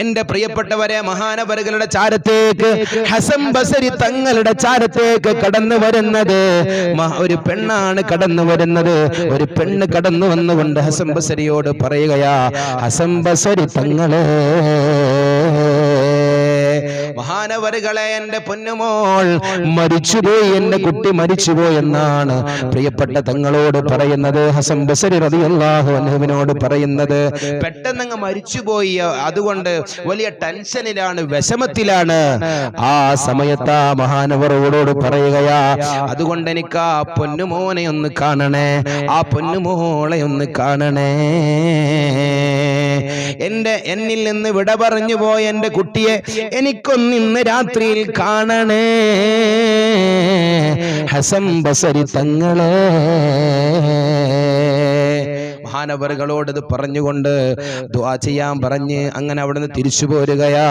എന്റെ പ്രിയപ്പെട്ടവരെ മഹാനവരുകളുടെ ചാരത്തേക്ക് ഹസം ബസരി തങ്ങളുടെ ചാരത്തേക്ക് കടന്നു വരുന്നത്. ഒരു പെണ്ണാണ് കടന്നു വരുന്നത്. ഒരു പെണ്ണ് കടന്നു വന്നുകൊണ്ട് ഹസം ബസരിയോട് പറയുകയാ ഹസം ബസരി തങ്ങളെ. മഹാനവറുകളെ എന്റെ പൊന്നുമോൾ മരിച്ചുപോയി എന്റെ കുട്ടി മരിച്ചുപോയി എന്നാണ് പ്രിയപ്പെട്ട തങ്ങളോട് പറയുന്നത്. ഹസൻ ബസരി റളിയല്ലാഹു അൻഹുവിനോട് പറയുന്നത്. പെട്ടെന്നങ്ങ് മരിച്ചുപോയി. അതുകൊണ്ട് വലിയ ടെൻഷനിലാണ് വിഷമത്തിലാണ്. ആ സമയത്ത് ആ മഹാനവറോടോട് പറയുകയാ അതുകൊണ്ട് എനിക്ക് ആ പൊന്നുമോനെ ഒന്ന് കാണണേ ആ പൊന്നുമോളെ ഒന്ന് കാണണേ. എന്നിൽ നിന്ന് വിട പറഞ്ഞു പോയ എന്റെ കുട്ടിയെ എനിക്കൊന്ന് ഇന്ന് രാത്രിയിൽ കാണണേ. ഹസം ബസരി തങ്ങളെ. മഹാനവറുകളോട് ഇത് പറഞ്ഞുകൊണ്ട് ദുആ ചെയ്യാൻ പറഞ്ഞ് അങ്ങനെ അവിടുന്ന് തിരിച്ചു പോരുകയാ.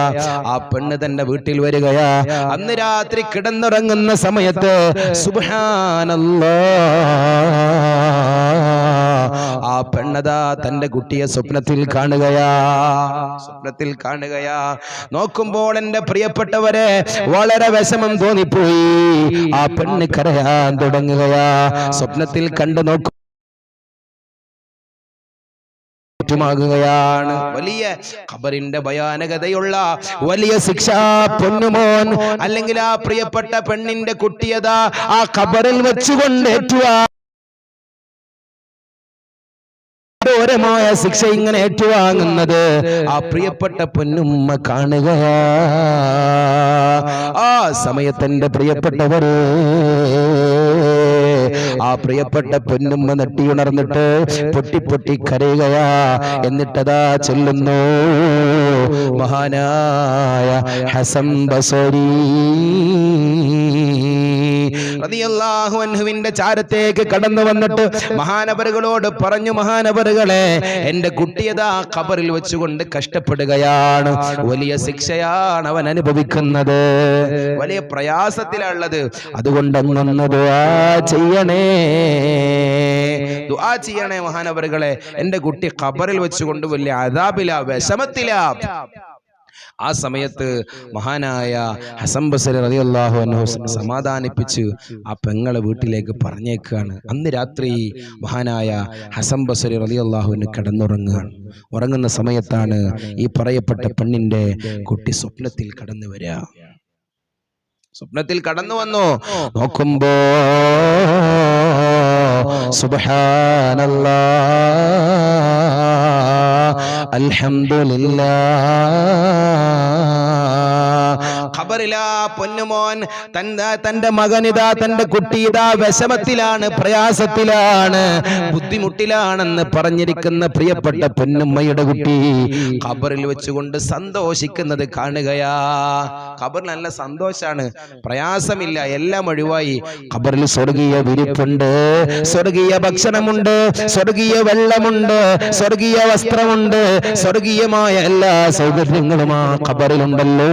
ആ പെണ്ണ് തന്റെ വീട്ടിൽ വരികയാ. അന്ന് രാത്രി കിടന്നുറങ്ങുന്ന സമയത്ത് സുബ്ഹാനല്ലാ. ആ പെണ്ണതാ തന്റെ കുട്ടിയെ സ്വപ്നത്തിൽ കാണുകയാ. സ്വപ്നത്തിൽ കാണുകയാ. നോക്കുമ്പോൾ എന്റെ പ്രിയപ്പെട്ടവരെ വളരെ വിഷമം തോന്നിപ്പോയി. ആ പെണ്ണ് കരയാൻ തുടങ്ങുകയാ. സ്വപ്നത്തിൽ കണ്ടു നോക്കും ാണ് വലിയ ഖബറിന്റെ ഭയാനകതയുള്ള വലിയ ശിക്ഷ പൊന്നുമോൻ അല്ലെങ്കിൽ ആ പ്രിയപ്പെട്ട പെണ്ണിന്റെ കുട്ടിയതാ ആ ഖബറിൽ വെച്ചുകൊണ്ട് ഏറ്റുവാ. ഘോരമായ ശിക്ഷ ഇങ്ങനെ ഏറ്റുവാങ്ങുന്നത്. ആ പ്രിയപ്പെട്ട പൊന്നുമ്മ കാണുക. ആ സമയത്തെന്റെ പ്രിയപ്പെട്ടവര് ആ പ്രിയപ്പെട്ട പൊന്നുമ്മ നട്ടിയുണർന്നിട്ട് പൊട്ടി പൊട്ടി കരയുകയാ. എന്നിട്ടതാ ചെല്ലുന്നു. മഹാനായ ഹസം ബസരി. അൻഹുവിന്റെ ചാരത്തേക്ക് കടന്നു വന്നിട്ട് മഹാനവറുകളോട് പറഞ്ഞു മഹാനവറുകളെ എന്റെ കുട്ടിയതാ ഖബറിൽ വെച്ചുകൊണ്ട് കഷ്ടപ്പെടുകയാണ്. വലിയ ശിക്ഷയാണ് അവൻ അനുഭവിക്കുന്നത്. വലിയ പ്രയാസത്തിലുള്ളത്. അതുകൊണ്ട് അങ്ങൊന്ന് ദുആ ചെയ്യണേ. ദുആ ചെയ്യണേ മഹാനവറുകളെ. എന്റെ കുട്ടി ഖബറിൽ വെച്ചുകൊണ്ട് വലിയ അതാബില വിഷമത്തിലാ. ആ സമയത്ത് മഹാനായ ഹസൻ ബസരി അൻഹു സ- സമാധാനിപ്പിച്ച് ആ പെങ്ങളെ വീട്ടിലേക്ക് പറഞ്ഞേക്കാണ്. അന്ന് രാത്രി മഹാനായ ഹസൻ ബസരി അള്ളാഹുവിന് കിടന്നുറങ്ങുകയാണ്. ഉറങ്ങുന്ന സമയത്താണ് ഈ പറയപ്പെട്ട പെണ്ണിന്റെ കുട്ടി സ്വപ്നത്തിൽ കടന്നു വരിക. സ്വപ്നത്തിൽ കടന്നു വന്നു. നോക്കുമ്പോ സുബ്ഹാനല്ലാ അൽഹംദുലില്ലാ. ഖബറിലാ പൊന്നുമോൻ. തന്റെ തന്റെ മകനിതാ തന്റെ കുട്ടിയിതാ വിഷമത്തിലാണ് പ്രയാസത്തിലാണ് ബുദ്ധിമുട്ടിലാണെന്ന് പറഞ്ഞിരിക്കുന്ന പ്രിയപ്പെട്ട പൊന്നുമ്മയുടെ കുട്ടി ഖബറിൽ വെച്ചുകൊണ്ട് സന്തോഷിക്കുന്നത് കാണുകയാ. ഖബറിൽ നല്ല സന്തോഷാണ്. പ്രയാസമില്ല എല്ലാം ഒഴിവായി. ഖബറിൽ സ്വർഗീയ വിരിപ്പുണ്ട് സ്വർഗീയ ഭക്ഷണമുണ്ട് സ്വർഗീയ വെള്ളമുണ്ട് സ്വർഗീയ വസ്ത്രമുണ്ട് സ്വർഗീയമായ എല്ലാ സൗകര്യങ്ങളും ആ ഖബറിലുണ്ടല്ലോ.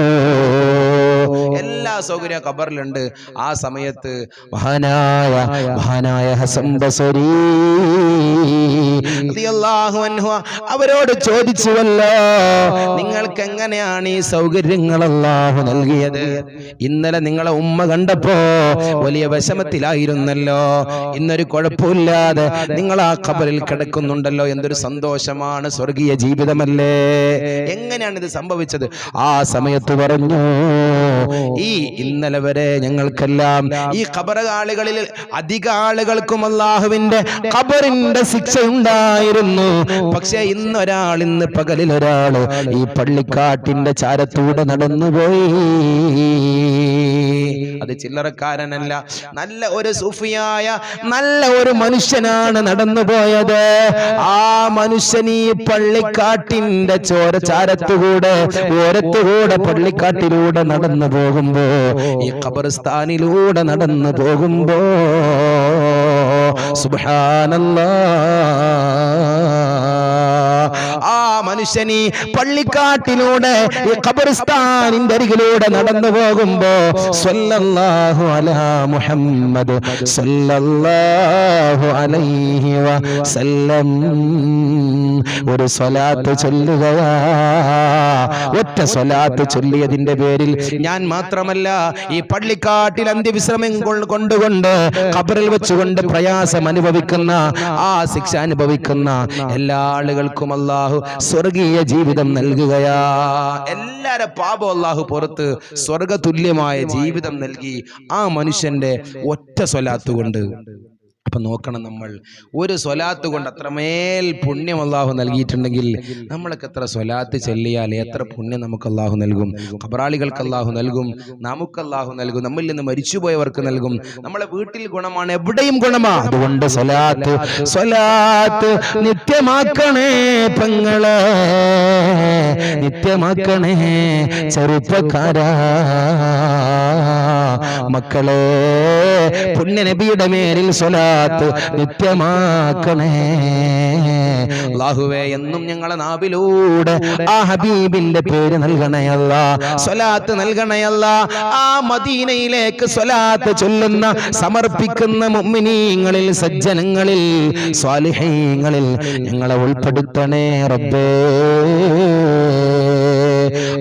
സൗകര്യം ഖബറിലുണ്ട്. ആ സമയത്ത് മഹാനായ മഹാനായ ഹസൻ ബസരി അവരോട് ചോദിച്ചുവല്ലോ നിങ്ങൾക്ക് എങ്ങനെയാണ് ഈ സൗകര്യങ്ങൾ അല്ലാഹു നൽകിയത്? ഇന്നലെ നിങ്ങളെ ഉമ്മ കണ്ടപ്പോ വലിയ വിഷമത്തിലായിരുന്നല്ലോ. ഇന്നൊരു കുഴപ്പമില്ലാതെ നിങ്ങൾ ആ ഖബറിൽ കിടക്കുന്നുണ്ടല്ലോ. എന്തൊരു സന്തോഷമാണ്. സ്വർഗീയ ജീവിതമല്ലേ? എങ്ങനെയാണ് ഇത് സംഭവിച്ചത്? ആ സമയത്ത് പറഞ്ഞു ഈ ഇന്നലെ വരെ ഞങ്ങൾക്കെല്ലാം ഈ ഖബറകാളികളിൽ അധിക ആളുകൾക്കും അള്ളാഹുവിന്റെ ഖബറിന്റെ ശിക്ഷ ഉണ്ടായിരുന്നു. പക്ഷേ ഇന്നൊരാൾ ഇന്ന് പകലിൽ ഒരാൾ ഈ പള്ളിക്കാട്ടിന്റെ ചാരത്തൂടെ നടന്നുപോയി. അത് ചില്ലറക്കാരനല്ല നല്ല ഒരു സുഫിയായ നല്ല ഒരു മനുഷ്യനാണ് നടന്നുപോയത്. ആ മനുഷ്യൻ ഈ പള്ളിക്കാട്ടിന്റെ ചോര ചാരത്തുകൂടെ ഓരത്തുകൂടെ പള്ളിക്കാട്ടിലൂടെ നടന്നു പോകുമ്പോ ഈ ഖബർസ്ഥാനിലൂടെ നടന്നു പോകുമ്പോ സുബ്ഹാനല്ലാ. ആ മനുഷ്യനി പള്ളിക്കാട്ടിലൂടെ ഈ ഖബർസ്ഥാനിന്റെ അരികിലൂടെ നടന്നു പോകുമ്പോ സല്ലല്ലാഹു അലാ മുഹമ്മദ് സല്ലല്ലാഹു അലൈഹി വസല്ലം. ഒരു സ്വലാത്ത് ചൊല്ലുകയാ. ഒറ്റ സ്വലാത്ത് ചൊല്ലിയതിന്റെ പേരിൽ ഞാൻ മാത്രമല്ല ഈ പള്ളിക്കാട്ടിൽ അന്ത്യവിശ്രമം കൊണ്ടുകൊണ്ട് ഖബറിൽ വെച്ചുകൊണ്ട് പ്രയാസം അനുഭവിക്കുന്ന ആ ശിക്ഷ അനുഭവിക്കുന്ന എല്ലാ ആളുകൾക്കും അള്ളാഹു സ്വർഗീയ ജീവിതം നൽകുകയാ. എല്ലാരെ പാപം അള്ളാഹു പുറത്ത് സ്വർഗതുല്യമായ ജീവിതം നൽകി ആ മനുഷ്യന്റെ ഒറ്റ സ്വലാത്ത് കൊണ്ട്. അപ്പൊ നോക്കണം നമ്മൾ. ഒരു സ്വലാത്ത് കൊണ്ട് അത്രമേൽ പുണ്യം അള്ളാഹു നൽകിയിട്ടുണ്ടെങ്കിൽ നമ്മൾക്ക് എത്ര സ്വലാത്ത് ചെല്ലിയാൽ എത്ര പുണ്യം നമുക്ക് അള്ളാഹു നൽകും. കബറാളികൾക്ക് അള്ളാഹു നൽകും നമുക്ക് അള്ളാഹു നൽകും നമ്മിൽ നിന്ന് മരിച്ചുപോയവർക്ക് നൽകും. നമ്മളെ വീട്ടിൽ ഗുണമാണ് എവിടെയും ഗുണമാ. അതുകൊണ്ട് സ്വലാത്ത് സ്വലാത്ത് നിത്യമാക്കണേ പെങ്ങളെ. നിത്യമാക്കണേ ചെറുപ്പക്കാരാ. മക്കളെ പുണ്യനബിയുടെ മേലിൽ സ്വലാത്ത് നിത്യമാക്കണേ. അള്ളാഹുവേ എന്നും ഞങ്ങളെ നാവിലൂടെ ആ ഹബീബിന്റെ പേര് നൽകണയല്ല സ്വലാത്ത് നൽകണയല്ല. ആ മദീനയിലേക്ക് സ്വലാത്ത് ചൊല്ലുന്ന സമർപ്പിക്കുന്ന മുമ്മിനീങ്ങളിൽ സജ്ജനങ്ങളിൽ സ്വാലിഹീങ്ങളിൽ ഞങ്ങളെ ഉൾപ്പെടുത്തണേ റബ്ബേ.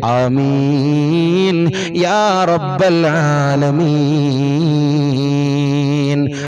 ആമീൻ. യാ റബ്ബൽ ആലമീൻ.